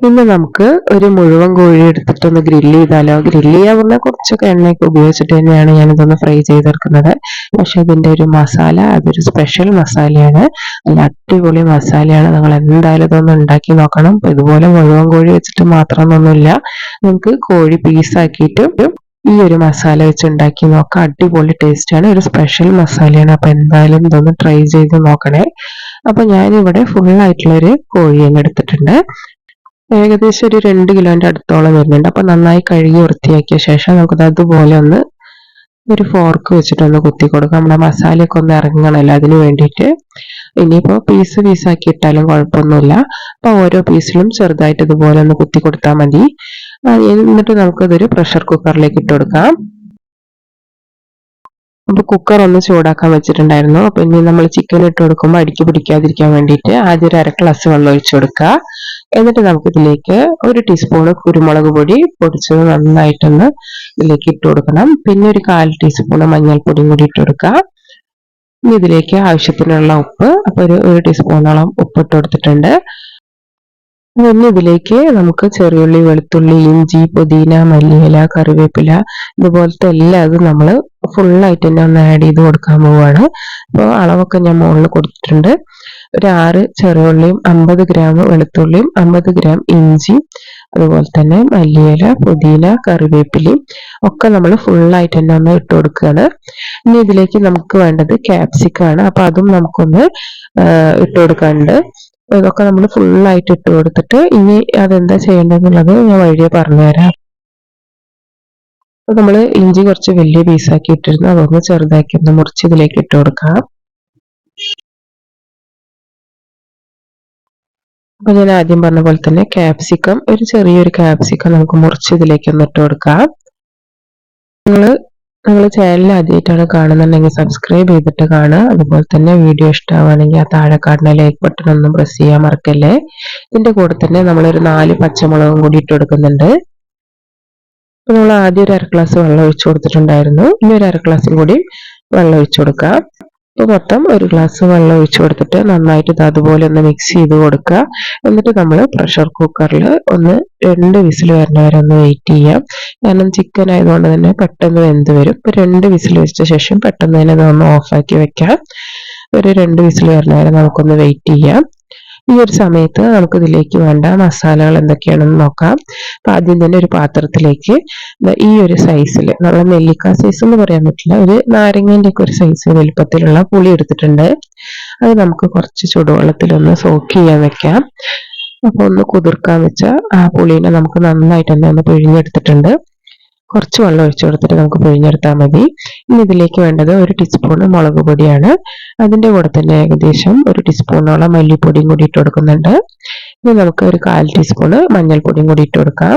ഇന്ന് നമുക്ക് ഒരു മുഴുവൻ കോഴി എടുത്തിട്ടൊന്ന് ഗ്രില്ല് ചെയ്താലോ? ഗ്രില്ല് പറഞ്ഞാൽ കുറച്ചൊക്കെ എണ്ണയൊക്കെ ഉപയോഗിച്ചിട്ട് തന്നെയാണ് ഞാനിതൊന്ന് ഫ്രൈ ചെയ്തെടുക്കുന്നത്. പക്ഷെ ഇതിന്റെ ഒരു മസാല അതൊരു സ്പെഷ്യൽ മസാലയാണ്. നല്ല അടിപൊളി മസാലയാണ്. നിങ്ങൾ എന്തായാലും ഇതൊന്ന് ഉണ്ടാക്കി നോക്കണം. ഇതുപോലെ മുഴുവൻ കോഴി വെച്ചിട്ട് മാത്രമൊന്നുമില്ല. നമുക്ക് കോഴി പീസാക്കിയിട്ട് ഈ ഒരു മസാല വെച്ച് ഉണ്ടാക്കി നോക്കാം. അടിപൊളി ടേസ്റ്റാണ് ഒരു സ്പെഷ്യൽ മസാലയാണ്. അപ്പൊ എന്തായാലും ഇതൊന്ന് ട്രൈ ചെയ്ത് നോക്കണേ. അപ്പൊ ഞാനിവിടെ ഫുൾ ആയിട്ടുള്ള ഒരു കോഴിയെ എടുത്തിട്ടുണ്ട്. ഏകദേശം ഒരു രണ്ട് കിലോന്റെ അടുത്തോളം വരുന്നുണ്ട്. അപ്പൊ നന്നായി കഴുകി വൃത്തിയാക്കിയ ശേഷം നമുക്കത് അതുപോലെ ഒന്ന് ഒരു ഫോർക്ക് വെച്ചിട്ടൊന്ന് കുത്തി കൊടുക്കാം. നമ്മുടെ മസാലയൊക്കെ ഒന്ന് ഇറങ്ങണല്ലോ അതിന് വേണ്ടിയിട്ട്. ഇനിയിപ്പോ പീസ് പീസാക്കി ഇട്ടാലും കുഴപ്പമൊന്നുമില്ല. അപ്പൊ ഓരോ പീസിലും ചെറുതായിട്ട് ഇതുപോലെ ഒന്ന് കുത്തി കൊടുത്താൽ മതി. എന്നിട്ട് നമുക്കതൊരു പ്രഷർ കുക്കറിലേക്ക് ഇട്ട് കൊടുക്കാം. അപ്പൊ കുക്കർ ഒന്ന് ചൂടാക്കാൻ വെച്ചിട്ടുണ്ടായിരുന്നു. അപ്പൊ ഇനി നമ്മൾ ചിക്കൻ ഇട്ട് കൊടുക്കുമ്പോൾ അടിക്ക് പിടിക്കാതിരിക്കാൻ വേണ്ടിയിട്ട് ആദ്യം ഒരു അര ഗ്ലാസ് വെള്ളം ഒഴിച്ചു കൊടുക്കുക. എന്നിട്ട് നമുക്ക് ഇതിലേക്ക് ഒരു ടീസ്പൂൺ കുരുമുളക് പൊടി പൊടിച്ചത് നന്നായിട്ടൊന്ന് ഇതിലേക്ക് ഇട്ട് കൊടുക്കണം. പിന്നെ ഒരു കാൽ ടീസ്പൂൺ മഞ്ഞൾപ്പൊടിയും കൂടി ഇട്ട് കൊടുക്കാം. ഇനി ഇതിലേക്ക് ആവശ്യത്തിനുള്ള ഉപ്പ് അപ്പൊ ഒരു ഒരു ടീസ്പൂണോളം ഉപ്പ് ഇട്ട് കൊടുത്തിട്ടുണ്ട്. ഇനി ഇതിലേക്ക് നമുക്ക് ചെറിയുള്ളി വെളുത്തുള്ളി ഇഞ്ചി പുതിന മല്ലിയില കറിവേപ്പില ഇതുപോലത്തെ എല്ലാം അത് നമ്മൾ ഫുള്ളായിട്ട് തന്നെ ഒന്ന് ആഡ് ചെയ്ത് കൊടുക്കാൻ പോവാണ്. അപ്പോൾ അളവൊക്കെ ഞാൻ മുകളിൽ കൊടുത്തിട്ടുണ്ട്. ഒരു ആറ് ചെറിയുള്ളിയും അമ്പത് ഗ്രാം വെളുത്തുള്ളിയും അമ്പത് ഗ്രാം ഇഞ്ചി അതുപോലെ തന്നെ മല്ലിയില പുതിന കറിവേപ്പിലയും ഒക്കെ നമ്മൾ ഫുള്ളായിട്ട് തന്നെ ഒന്ന് ഇട്ട് കൊടുക്കുകയാണ്. ഇനി ഇതിലേക്ക് നമുക്ക് വേണ്ടത് ക്യാപ്സിക്കാണ് അപ്പൊ അതും നമുക്കൊന്ന് ഇട്ട് കൊടുക്കാനുണ്ട്. ഇതൊക്കെ നമ്മൾ ഫുള്ളായിട്ട് ഇട്ട് കൊടുത്തിട്ട് ഇനി അതെന്താ ചെയ്യേണ്ടതെന്നുള്ളത് ഞാൻ വഴിയെ പറഞ്ഞുതരാം. അപ്പൊ നമ്മൾ ഇഞ്ചി കുറച്ച് വലിയ പീസാക്കി ഇട്ടിരുന്നു അതൊന്ന് ചെറുതാക്കി ഒന്ന് മുറിച്ച് ഇതിലേക്ക് ഇട്ട് കൊടുക്കാം. അപ്പൊ ഞാൻ ആദ്യം പറഞ്ഞ പോലെ തന്നെ ക്യാപ്സിക്കം ഒരു ചെറിയൊരു ക്യാപ്സിക്കം നമുക്ക് മുറിച്ച് ഇതിലേക്ക് ഒന്ന് ഇട്ട് കൊടുക്കാം. നിങ്ങൾ നിങ്ങൾ ചാനൽ ആദ്യമായിട്ടാണ് കാണുന്നുണ്ടെങ്കിൽ സബ്സ്ക്രൈബ് ചെയ്തിട്ട് കാണുക. അതുപോലെ തന്നെ വീഡിയോ ഇഷ്ടമാണെങ്കിൽ ആ താഴെ കാണുന്ന ലൈക്ക് ബട്ടൺ ഒന്നും പ്രസ് ചെയ്യാൻ മറക്കല്ലേ. ഇതിന്റെ കൂടെ തന്നെ നമ്മളൊരു നാല് പച്ചമുളകും കൂടി ഇട്ട് കൊടുക്കുന്നുണ്ട്. നമ്മൾ ആദ്യം ഒരു അര ഗ്ലാസ് വെള്ളം ഒഴിച്ചു കൊടുത്തിട്ടുണ്ടായിരുന്നു. ഇനി ഒരു അര ഗ്ലാസും കൂടി വെള്ളം ഒഴിച്ചു കൊടുക്കാം. ഇപ്പൊ മൊത്തം ഒരു ഗ്ലാസ് വെള്ളം ഒഴിച്ചു കൊടുത്തിട്ട് നന്നായിട്ട് ഇത് അതുപോലെ ഒന്ന് മിക്സ് ചെയ്ത് കൊടുക്കുക. എന്നിട്ട് നമ്മൾ പ്രഷർ കുക്കറിൽ ഒന്ന് രണ്ട് വിസിൽ വരുന്ന വരെ ഒന്ന് വെയിറ്റ് ചെയ്യാം കാരണം ചിക്കൻ ആയതുകൊണ്ട് തന്നെ പെട്ടെന്ന് വെന്ത് വരും. ഇപ്പൊ രണ്ട് വിസിൽ വെച്ച ശേഷം പെട്ടെന്ന് തന്നെ ഇതൊന്ന് ഓഫാക്കി വെക്കാം. ഒരു രണ്ട് വിസിൽ വരുന്ന വരെ നമുക്കൊന്ന് വെയിറ്റ് ചെയ്യാം. ഈ ഒരു സമയത്ത് നമുക്ക് ഇതിലേക്ക് വേണ്ട മസാലകൾ എന്തൊക്കെയാണെന്ന് നോക്കാം. അപ്പൊ ആദ്യം തന്നെ ഒരു പാത്രത്തിലേക്ക് ഈ ഒരു സൈസിൽ നമ്മൾ നെല്ലിക്ക സൈസ് എന്ന് പറയാൻ പറ്റില്ല. ഒരു നാരങ്ങേന്റെ ഒക്കെ ഒരു സൈസ് വലുപ്പത്തിലുള്ള പുളി എടുത്തിട്ടുണ്ട്. അത് നമുക്ക് കുറച്ച് ചുടുവെള്ളത്തിൽ ഒന്ന് സോക്ക് ചെയ്യാൻ വെക്കാം. അപ്പൊ ഒന്ന് കുതിർക്കാൻ വെച്ചാൽ ആ പുളീനെ നമുക്ക് നന്നായിട്ട് തന്നെ ഒന്ന് പിഴിഞ്ഞെടുത്തിട്ടുണ്ട്. കുറച്ച് വെള്ളം ഒഴിച്ചു കൊടുത്തിട്ട് നമുക്ക് പിഴിഞ്ഞെടുത്താൽ മതി. ഇനി ഇതിലേക്ക് വേണ്ടത് ഒരു ടീസ്പൂൺ മുളക് പൊടിയാണ്. അതിന്റെ കൂടെ തന്നെ ഏകദേശം ഒരു ടീസ്പൂണോളം മല്ലിപ്പൊടിയും കൂടി ഇട്ട് കൊടുക്കുന്നുണ്ട്. ഇനി നമുക്ക് ഒരു കാൽ ടീസ്പൂൺ മഞ്ഞൾപ്പൊടിയും കൂടി ഇട്ട് കൊടുക്കാം.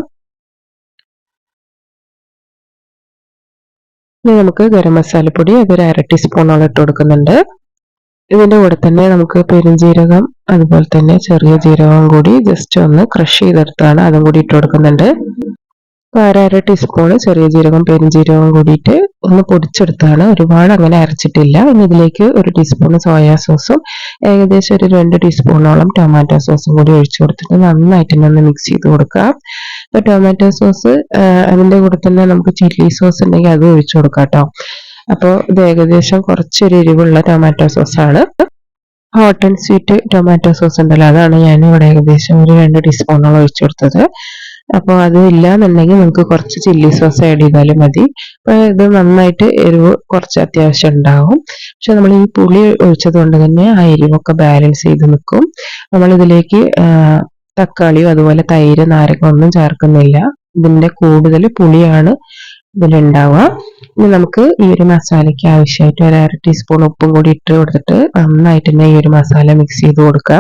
ഇനി നമുക്ക് ഗരം മസാലപ്പൊടി അതൊരു അര ടീസ്പൂണോളം ഇട്ട് കൊടുക്കുന്നുണ്ട്. ഇതിന്റെ കൂടെ തന്നെ നമുക്ക് പെരുംജീരകം അതുപോലെ തന്നെ ചെറിയ ജീരകം കൂടി ജസ്റ്റ് ഒന്ന് ക്രഷ് ചെയ്തെടുത്താണ് അതും കൂടി ഇട്ട് കൊടുക്കുന്നുണ്ട്. അര അര ടീസ്പൂണ് ചെറിയ ജീരകം പെരുംജീരകം കൂടിയിട്ട് ഒന്ന് പൊടിച്ചെടുത്താണ്. ഒരുപാട് അങ്ങനെ അരച്ചിട്ടില്ല. ഇനി ഇതിലേക്ക് ഒരു ടീസ്പൂൺ സോയാ സോസും ഏകദേശം ഒരു രണ്ട് ടീസ്പൂണോളം ടൊമാറ്റോ സോസും കൂടി ഒഴിച്ചു കൊടുത്തിട്ട് നന്നായിട്ട് തന്നെ ഒന്ന് മിക്സ് ചെയ്ത് കൊടുക്കുക ഇപ്പൊ ടൊമാറ്റോ സോസ് അതിന്റെ കൂടെ തന്നെ നമുക്ക് ചില്ലി സോസ് ഉണ്ടെങ്കിൽ അത് ഒഴിച്ചു കൊടുക്കാം കേട്ടോ അപ്പോൾ ഇത് ഏകദേശം കുറച്ചൊരു എരിവുള്ള tomato സോസാണ് hot and sweet tomato sauce ഉണ്ടല്ലോ അതാണ് ഞാൻ ഇവിടെ ഏകദേശം ഒരു രണ്ട് ടീസ്പൂണോളം ഒഴിച്ചു കൊടുത്തത്. അപ്പോൾ അത് ഇല്ല എന്നുണ്ടെങ്കിൽ നമുക്ക് കുറച്ച് ചില്ലി സോസ് ആഡ് ചെയ്താലും മതി. അപ്പോൾ ഇത് നന്നായിട്ട് എരിവ് കുറച്ച് അത്യാവശ്യം ഉണ്ടാവും. പക്ഷെ നമ്മൾ ഈ പുളി ഒഴിച്ചത് കൊണ്ട് തന്നെ ആ എരിവൊക്കെ ബാലൻസ് ചെയ്ത് നിൽക്കും. നമ്മളിതിലേക്ക് തക്കാളിയും അതുപോലെ തൈര് നാരങ്ങ ഒന്നും ചേർക്കുന്നില്ല. ഇതിന്റെ കൂടുതൽ പുളിയാണ് ഇതിലുണ്ടാവുക. ഇനി നമുക്ക് ഈ ഒരു മസാലയ്ക്ക് ആവശ്യമായിട്ട് ഒരു അര ടീസ്പൂൺ ഉപ്പും കൂടി ഇട്ട് കൊടുത്തിട്ട് നന്നായിട്ട് തന്നെ ഈ ഒരു മസാല മിക്സ് ചെയ്ത് കൊടുക്കുക.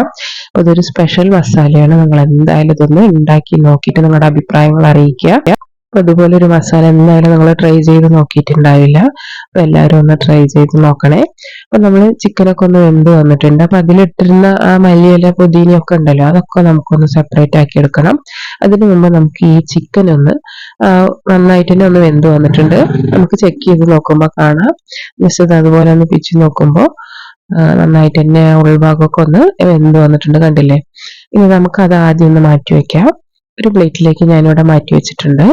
അപ്പൊ ഇതൊരു സ്പെഷ്യൽ മസാലയാണ്. നിങ്ങൾ എന്തായാലും ഇതൊന്ന് ഉണ്ടാക്കി നോക്കിയിട്ട് നിങ്ങളുടെ അഭിപ്രായങ്ങൾ അറിയിക്കുക. അപ്പൊ അതുപോലെ ഒരു മസാല എന്തായാലും നിങ്ങൾ ട്രൈ ചെയ്ത് നോക്കിയിട്ടുണ്ടാവില്ല. അപ്പൊ എല്ലാവരും ഒന്ന് ട്രൈ ചെയ്ത് നോക്കണേ. അപ്പൊ നമ്മൾ ചിക്കനൊക്കെ ഒന്ന് വെന്ത് വന്നിട്ടുണ്ട്. അപ്പൊ അതിലിട്ടിരുന്ന ആ മല്ലിയില പുതിനയൊക്കെ ഉണ്ടല്ലോ അതൊക്കെ നമുക്കൊന്ന് സെപ്പറേറ്റ് ആക്കി എടുക്കണം. അതിന് മുമ്പ് നമുക്ക് ഈ ചിക്കൻ ഒന്ന് നന്നായിട്ട് തന്നെ ഒന്ന് വെന്ത് വന്നിട്ടുണ്ട്. നമുക്ക് ചെക്ക് ചെയ്ത് നോക്കുമ്പോൾ കാണാം. ജസ്റ്റ് അതുപോലെ ഒന്ന് പിച്ച് നോക്കുമ്പോൾ നന്നായിട്ട് തന്നെ ഉൾഭാഗമൊക്കെ ഒന്ന് വെന്ത് വന്നിട്ടുണ്ട് കണ്ടില്ലേ? ഇനി നമുക്ക് അത് ആദ്യം ഒന്ന് മാറ്റി വെക്കാം. ഒരു പ്ലേറ്റിലേക്ക് ഞാനിവിടെ മാറ്റി വെച്ചിട്ടുണ്ട്.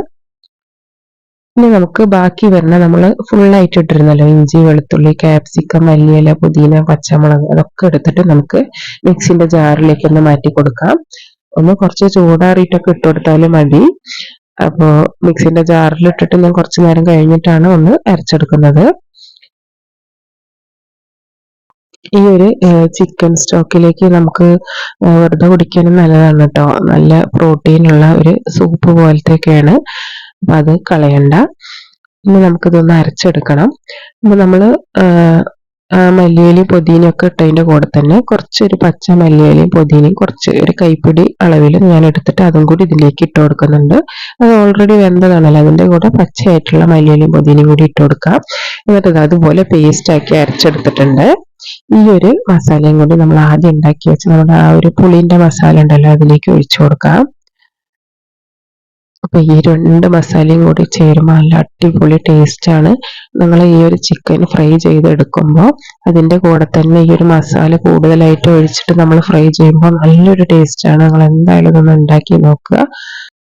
ഇനി നമുക്ക് ബാക്കി വരുന്ന നമ്മൾ ഫുള്ളായിട്ട് ഇട്ടിരുന്നല്ലോ ഇഞ്ചി വെളുത്തുള്ളി ക്യാപ്സിക്കം മല്ലിയില പുതിന പച്ചമുളക് അതൊക്കെ എടുത്തിട്ട് നമുക്ക് മിക്സിന്റെ ജാറിലേക്ക് ഒന്ന് മാറ്റി കൊടുക്കാം. ഒന്ന് കുറച്ച് ചൂടാറിയിട്ടൊക്കെ ഇട്ട് കൊടുത്താലും മതി. അപ്പോൾ മിക്സിന്റെ ജാറിൽ ഇട്ടിട്ട് ഞാൻ കുറച്ച് നേരം കഴിഞ്ഞിട്ടാണ് ഒന്ന് അരച്ചെടുക്കുന്നത്. ഈ ഒരു ചിക്കൻ സ്റ്റോക്കിലേക്ക് നമുക്ക് വെറുതെ കുടിക്കാനും നല്ലതാണ് കേട്ടോ. നല്ല പ്രോട്ടീൻ ഉള്ള ഒരു സൂപ്പ് പോലത്തെയൊക്കെയാണ്. അപ്പൊ അത് കളയണ്ട. ഇനി നമുക്കിതൊന്ന് അരച്ചെടുക്കണം. അപ്പൊ നമ്മൾ മല്ലിയിലയും പുതിനയും ഒക്കെ ഇട്ടതിന്റെ കൂടെ തന്നെ കുറച്ചൊരു പച്ച മല്ലിയിലയും പൊതിനയും കുറച്ച് ഒരു കൈപ്പിടി അളവിൽ ഞാൻ എടുത്തിട്ട് അതും കൂടി ഇതിലേക്ക് ഇട്ട് കൊടുക്കുന്നുണ്ട്. അത് ഓൾറെഡി വെന്തതാണല്ലോ. അതിന്റെ കൂടെ പച്ചയായിട്ടുള്ള മല്ലിയിലയും പൊതിനയും കൂടി ഇട്ട് കൊടുക്കാം. എന്നിട്ട് അതുപോലെ പേസ്റ്റ് ആക്കി അരച്ചെടുത്തിട്ടുണ്ട്. ഈ ഒരു മസാലയും കൂടി നമ്മൾ ആദ്യം ഉണ്ടാക്കി വെച്ച് നമ്മുടെ ആ ഒരു പുളിന്റെ മസാല ഉണ്ടല്ലോ അതിലേക്ക് ഒഴിച്ചു കൊടുക്കാം. അപ്പൊ ഈ രണ്ട് മസാലയും കൂടി ചേരുമ്പോൾ നല്ല അടിപൊളി ടേസ്റ്റ് ആണ് നിങ്ങൾ ഈ ഒരു ചിക്കൻ ഫ്രൈ ചെയ്തെടുക്കുമ്പോൾ അതിന്റെ കൂടെ തന്നെ ഈ ഒരു മസാല കൂടുതലായിട്ട് ഒഴിച്ചിട്ട് നമ്മൾ ഫ്രൈ ചെയ്യുമ്പോൾ നല്ലൊരു ടേസ്റ്റ് ആണ് നിങ്ങൾ എന്തായാലും ഇതൊന്ന് ഉണ്ടാക്കി നോക്കുക.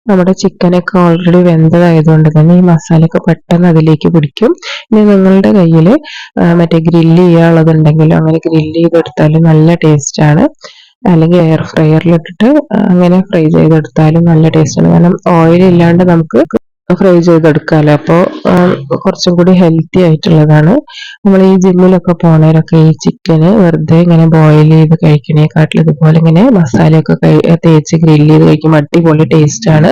നമ്മുടെ ചിക്കനൊക്കെ ഓൾറെഡി വെന്തതായതുകൊണ്ട് തന്നെ ഈ മസാലയൊക്കെ പെട്ടെന്ന് അതിലേക്ക് പിടിക്കും. ഇനി നിങ്ങളുടെ കയ്യിൽ മറ്റേ ഗ്രില്ല് ചെയ്യാനുള്ളതുണ്ടെങ്കിലും അങ്ങനെ ഗ്രില്ല് ചെയ്തെടുത്താലും നല്ല ടേസ്റ്റ് ആണ് അല്ലെങ്കിൽ എയർ ഫ്രയറിൽ ഇട്ടിട്ട് അങ്ങനെ ഫ്രൈ ചെയ്തെടുത്താലും നല്ല ടേസ്റ്റാണ് കാരണം ഓയിൽ ഇല്ലാണ്ട് നമുക്ക് ഫ്രൈ ചെയ്തെടുക്കാമല്ലോ അപ്പോൾ കുറച്ചും കൂടി ഹെൽത്തി ആയിട്ടുള്ളതാണ്. നമ്മൾ ഈ ജിമ്മിലൊക്കെ പോണവരൊക്കെ ഈ ചിക്കന് വെറുതെ ഇങ്ങനെ ബോയിൽ ചെയ്ത് കഴിക്കണേക്കാട്ടിൽ ഇതുപോലെ ഇങ്ങനെ മസാലയൊക്കെ തേച്ച് ഗ്രില്ല് ചെയ്ത് കഴിക്കുമ്പോൾ അടിപൊളി ടേസ്റ്റ് ആണ്.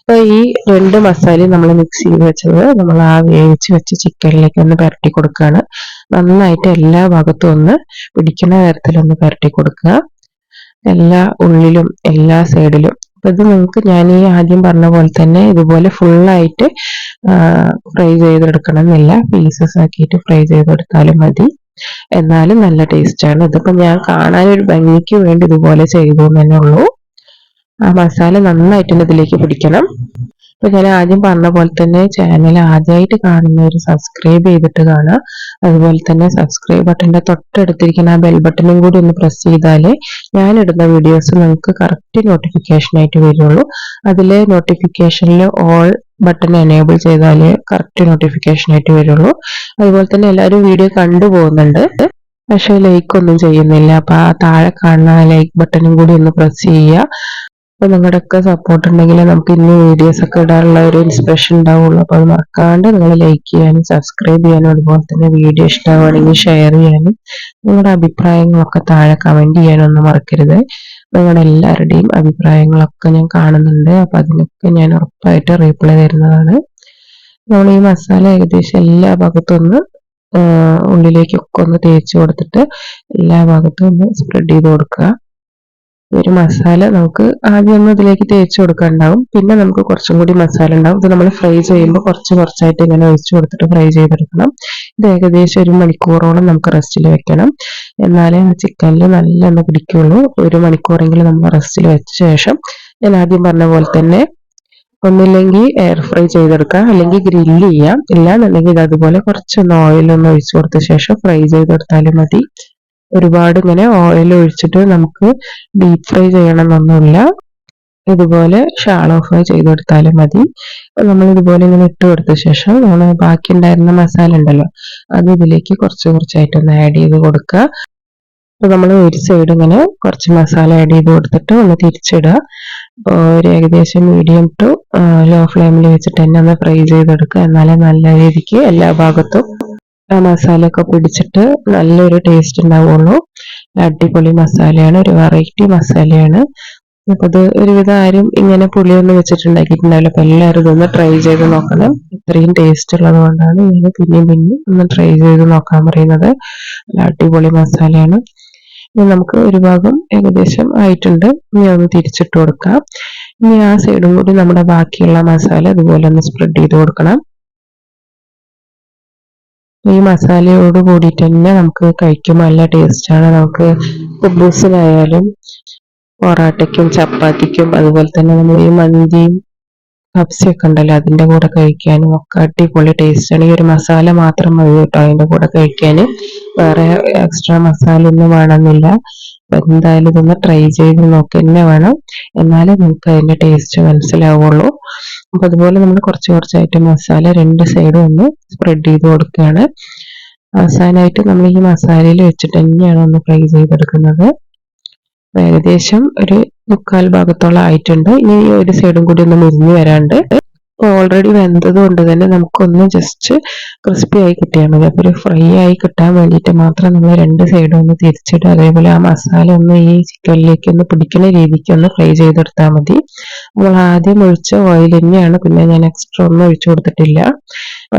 അപ്പൊ ഈ രണ്ട് മസാലയും നമ്മൾ മിക്സ് ചെയ്ത് വെച്ചത് നമ്മൾ ആ വേവിച്ച് വെച്ച ചിക്കനിലേക്ക് ഒന്ന് പരട്ടി കൊടുക്കുകയാണ്. നന്നായിട്ട് എല്ലാ ഭാഗത്തും ഒന്ന് പിടിക്കുന്ന തരത്തിലൊന്ന് പരട്ടി കൊടുക്കുക. എല്ലാ ഉള്ളിലും എല്ലാ സൈഡിലും. അപ്പൊ ഇത് നമുക്ക് ഞാൻ ഈ ആദ്യം പറഞ്ഞ പോലെ തന്നെ ഇതുപോലെ ഫുള്ളായിട്ട് ഫ്രൈ ചെയ്തെടുക്കണം എന്നില്ല പീസസ് ആക്കിയിട്ട് ഫ്രൈ ചെയ്തെടുത്താലും മതി. എന്നാലും നല്ല ടേസ്റ്റ് ആണ്. ഇതിപ്പോ ഞാൻ കാണാൻ ഒരു ഭംഗിക്ക് വേണ്ടി ഇതുപോലെ ചെയ്തു എന്നേ ഉള്ളൂ. ആ മസാല നന്നായിട്ട് ഇതിലേക്ക് പിടിക്കണം. അപ്പൊ ഞാൻ ആദ്യം പറഞ്ഞ പോലെ തന്നെ ചാനൽ ആദ്യമായിട്ട് കാണുന്നവർ സബ്സ്ക്രൈബ് ചെയ്തിട്ട് കാണുക. അതുപോലെ തന്നെ സബ്സ്ക്രൈബ് ബട്ടന്റെ തൊട്ടടുത്തിരിക്കുന്ന ആ ബെൽ ബട്ടണും കൂടി ഒന്ന് പ്രസ് ചെയ്താലേ ഞാൻ ഇടുന്ന വീഡിയോസ് നിങ്ങൾക്ക് കറക്റ്റ് നോട്ടിഫിക്കേഷൻ ആയിട്ട് വരുള്ളൂ. അതിലെ നോട്ടിഫിക്കേഷനിൽ ഓൾ ബട്ടൺ എനേബിൾ ചെയ്താലേ കറക്റ്റ് നോട്ടിഫിക്കേഷൻ ആയിട്ട് വരുള്ളൂ. അതുപോലെ തന്നെ എല്ലാവരും വീഡിയോ കണ്ടു പോകുന്നുണ്ട്. പക്ഷെ ലൈക്ക് ഒന്നും ചെയ്യുന്നില്ല. അപ്പൊ ആ താഴെ കാണുന്ന ലൈക്ക് ബട്ടണും കൂടി ഒന്ന് പ്രസ് ചെയ്യുക. അപ്പോൾ നിങ്ങളുടെയൊക്കെ സപ്പോർട്ട് ഉണ്ടെങ്കിൽ നമുക്ക് ഇനി വീഡിയോസ് ഒക്കെ ഇടാനുള്ള ഒരു ഇൻസ്പിറേഷൻ ഉണ്ടാവുള്ളൂ. അപ്പോൾ അത് മറക്കാണ്ട് നിങ്ങൾ ലൈക്ക് ചെയ്യാനും സബ്സ്ക്രൈബ് ചെയ്യാനും അതുപോലെ തന്നെ വീഡിയോ ഇഷ്ടമാണെങ്കിൽ ഷെയർ ചെയ്യാനും നിങ്ങളുടെ അഭിപ്രായങ്ങളൊക്കെ താഴെ കമന്റ് ചെയ്യാനൊന്നും മറക്കരുത്. നിങ്ങളുടെ എല്ലാവരുടെയും അഭിപ്രായങ്ങളൊക്കെ ഞാൻ കാണുന്നുണ്ട്. അപ്പൊ അതിനൊക്കെ ഞാൻ ഉറപ്പായിട്ട് റീപ്ലൈ തരുന്നതാണ്. നമ്മൾ ഈ മസാല ഏകദേശം എല്ലാ ഭാഗത്തും ഒന്ന് ഉള്ളിലേക്കൊക്കെ ഒന്ന് തേച്ച് കൊടുത്തിട്ട് എല്ലാ ഭാഗത്തും ഒന്ന് സ്പ്രെഡ് ചെയ്ത് കൊടുക്കുക. ഒരു മസാല നമുക്ക് ആദ്യം ഒന്ന് ഇതിലേക്ക് തേച്ച് കൊടുക്കാനുണ്ടാവും. പിന്നെ നമുക്ക് കുറച്ചും കൂടി മസാല ഉണ്ടാവും. ഇത് നമ്മൾ ഫ്രൈ ചെയ്യുമ്പോൾ കുറച്ച് കുറച്ചായിട്ട് ഇങ്ങനെ ഒഴിച്ചു കൊടുത്തിട്ട് ഫ്രൈ ചെയ്തെടുക്കണം. ഇത് ഏകദേശം ഒരു മണിക്കൂറോളം നമുക്ക് റെസ്റ്റിൽ വെക്കണം. എന്നാലേ ചിക്കനിൽ നല്ല ഒന്ന് പിടിക്കുള്ളൂ. ഒരു മണിക്കൂറെങ്കിലും നമ്മൾ റെസ്റ്റിൽ വെച്ച ശേഷം ഞാൻ ആദ്യം പറഞ്ഞ പോലെ തന്നെ ഒന്നില്ലെങ്കിൽ എയർ ഫ്രൈ ചെയ്തെടുക്കാം അല്ലെങ്കിൽ ഗ്രില്ല് ചെയ്യാം. ഇല്ലാന്നുണ്ടെങ്കിൽ ഇത് അതുപോലെ കുറച്ചൊന്ന് ഓയിലൊന്ന് ഒഴിച്ചു കൊടുത്ത ശേഷം ഫ്രൈ ചെയ്തെടുത്താലും മതി. ഒരുപാട് ഇങ്ങനെ ഓയിൽ ഒഴിച്ചിട്ട് നമുക്ക് ഡീപ് ഫ്രൈ ചെയ്യണമെന്നൊന്നുമില്ല. ഇതുപോലെ ഷാളോ ഫ്രൈ ചെയ്തെടുത്താലും മതി. നമ്മൾ ഇതുപോലെ ഇങ്ങനെ ഇട്ട് കൊടുത്ത ശേഷം നമ്മൾ ബാക്കി ഉണ്ടായിരുന്ന മസാല ഉണ്ടല്ലോ അത് ഇതിലേക്ക് കുറച്ച് കുറച്ചായിട്ട് ഒന്ന് ആഡ് ചെയ്ത് കൊടുക്കുക. അപ്പൊ നമ്മൾ ഒരു സൈഡ് ഇങ്ങനെ കുറച്ച് മസാല ആഡ് ചെയ്ത് കൊടുത്തിട്ട് ഒന്ന് തിരിച്ചിടുക. അപ്പോൾ ഒരു ഏകദേശം മീഡിയം ടു ലോ ഫ്ലെയിമിൽ വെച്ചിട്ട് തന്നെ ഒന്ന് ഫ്രൈ ചെയ്തെടുക്കുക എന്നാലേ നല്ല രീതിക്ക് എല്ലാ ഭാഗത്തും മസാല ഒക്കെ പിടിച്ചിട്ട് നല്ലൊരു ടേസ്റ്റ് ഉണ്ടാവുള്ളൂ. അടിപൊളി മസാലയാണ് ഒരു വെറൈറ്റി മസാലയാണ്. അപ്പൊ ഇത് ഒരുവിധം ആരും ഇങ്ങനെ പുളിയൊന്നും വെച്ചിട്ടുണ്ടാക്കിയിട്ടുണ്ടാവില്ല. അപ്പൊ എല്ലാവരും ഇതൊന്ന് ട്രൈ ചെയ്ത് നോക്കണം. ഇത്രയും ടേസ്റ്റ് ഉള്ളത് കൊണ്ടാണ് ഇങ്ങനെ പിന്നെയും പിന്നെയും ഒന്ന് ട്രൈ ചെയ്ത് നോക്കാൻ പറയുന്നത്. അടിപൊളി മസാലയാണ്. ഇനി നമുക്ക് ഒരു ഭാഗം ഏകദേശം ആയിട്ടുണ്ട്. ഇനി ഒന്ന് തിരിച്ചിട്ട് കൊടുക്കാം. ഇനി ആ സൈഡും കൂടി നമ്മുടെ ബാക്കിയുള്ള മസാല അതുപോലെ ഒന്ന് സ്പ്രെഡ് ചെയ്ത് കൊടുക്കണം. ഈ മസാലയോട് കൂടിയിട്ട് തന്നെ നമുക്ക് കഴിക്കുമ്പോൾ നല്ല ടേസ്റ്റാണ് നമുക്ക് കുബൂസിനായാലും പൊറാട്ടയ്ക്കും ചപ്പാത്തിക്കും അതുപോലെ തന്നെ നമ്മൾ ഈ മന്തിയും കപ്സിയൊക്കെ ഉണ്ടല്ലോ അതിന്റെ കൂടെ കഴിക്കാനും ഒക്കെ അടിപൊളി ടേസ്റ്റാണ് ഈ ഒരു മസാല മാത്രം മതി കേട്ടോ അതിന്റെ കൂടെ കഴിക്കാൻ വേറെ എക്സ്ട്രാ മസാല ഒന്നും വേണമെന്നില്ല. എന്തായാലും ഇതൊന്ന് ട്രൈ ചെയ്ത് നോക്കി തന്നെ വേണം. എന്നാലേ നമുക്ക് അതിന്റെ ടേസ്റ്റ് മനസ്സിലാവുള്ളൂ. അപ്പൊ അതുപോലെ നമ്മൾ കുറച്ച് കുറച്ചായിട്ട് മസാല രണ്ട് സൈഡും ഒന്ന് സ്പ്രെഡ് ചെയ്ത് കൊടുക്കുകയാണ്. അവസാനമായിട്ട് നമ്മൾ ഈ മസാലയിൽ വെച്ചിട്ട് തന്നെയാണ് ഒന്ന് ഫ്രൈ ചെയ്തെടുക്കുന്നത്. ഏകദേശം ഒരു മുക്കാൽ ഭാഗത്തോളം ആയിട്ടുണ്ട്. ഇനി ഒരു സൈഡും കൂടി ഒന്ന് മുരിഞ്ഞു വരാണ്ട് ഓൾറെഡി വെന്തത് കൊണ്ട് തന്നെ നമുക്കൊന്ന് ജസ്റ്റ് ക്രിസ്പി ആയി കിട്ടിയാൽ മതി. അപ്പോൾ ഒരു ഫ്രൈ ആയി കിട്ടാൻ വേണ്ടിയിട്ട് മാത്രം നമ്മൾ രണ്ട് സൈഡും ഒന്ന് തിരിച്ചിട്ട് അതേപോലെ ആ മസാല ഒന്ന് ഈ ചിക്കനിലേക്ക് ഒന്ന് പിടിക്കുന്ന രീതിക്ക് ഒന്ന് ഫ്രൈ ചെയ്തെടുത്താൽ മതി. നമ്മൾ ആദ്യം ഒഴിച്ച ഓയിൽ തന്നെയാണ്. പിന്നെ ഞാൻ എക്സ്ട്രാ ഒന്നും ഒഴിച്ചു കൊടുത്തിട്ടില്ല.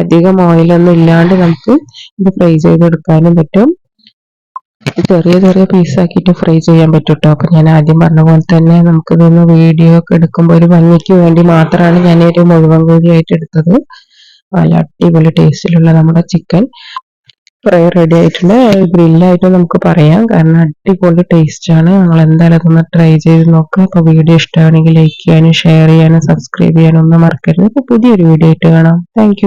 അധികം ഓയിലൊന്നും ഇല്ലാണ്ട് നമുക്ക് ഇത് ഫ്രൈ ചെയ്തെടുക്കാനും പറ്റും. ചെറിയ ചെറിയ പീസാക്കിയിട്ട് ഫ്രൈ ചെയ്യാൻ പറ്റും കേട്ടോ അപ്പൊ ഞാൻ ആദ്യം പറഞ്ഞ പോലെ തന്നെ നമുക്കിതൊന്ന് വീഡിയോ ഒക്കെ എടുക്കുമ്പോൾ ഒരു ഭംഗിക്ക് വേണ്ടി മാത്രമാണ് ഞാൻ ഒരു മുഴുവൻ കോഴിയായിട്ട് എടുത്തത്. നല്ല അടിപൊളി ടേസ്റ്റിലുള്ള നമ്മുടെ ചിക്കൻ ഫ്രൈ റെഡി ആയിട്ടുണ്ട്. ഗ്രില്ലായിട്ട് നമുക്ക് പറയാം. കാരണം അടിപൊളി ടേസ്റ്റ് ആണ്. നിങ്ങൾ എന്തായാലും അതൊന്ന് ട്രൈ ചെയ്ത് നോക്കുക. അപ്പോൾ വീഡിയോ ഇഷ്ടമാണെങ്കിൽ ലൈക്ക് ചെയ്യാനും ഷെയർ ചെയ്യാനും സബ്സ്ക്രൈബ് ചെയ്യാനും ഒന്നും മറക്കരുത്. ഇപ്പൊ പുതിയൊരു വീഡിയോ ആയിട്ട് കാണാം. താങ്ക്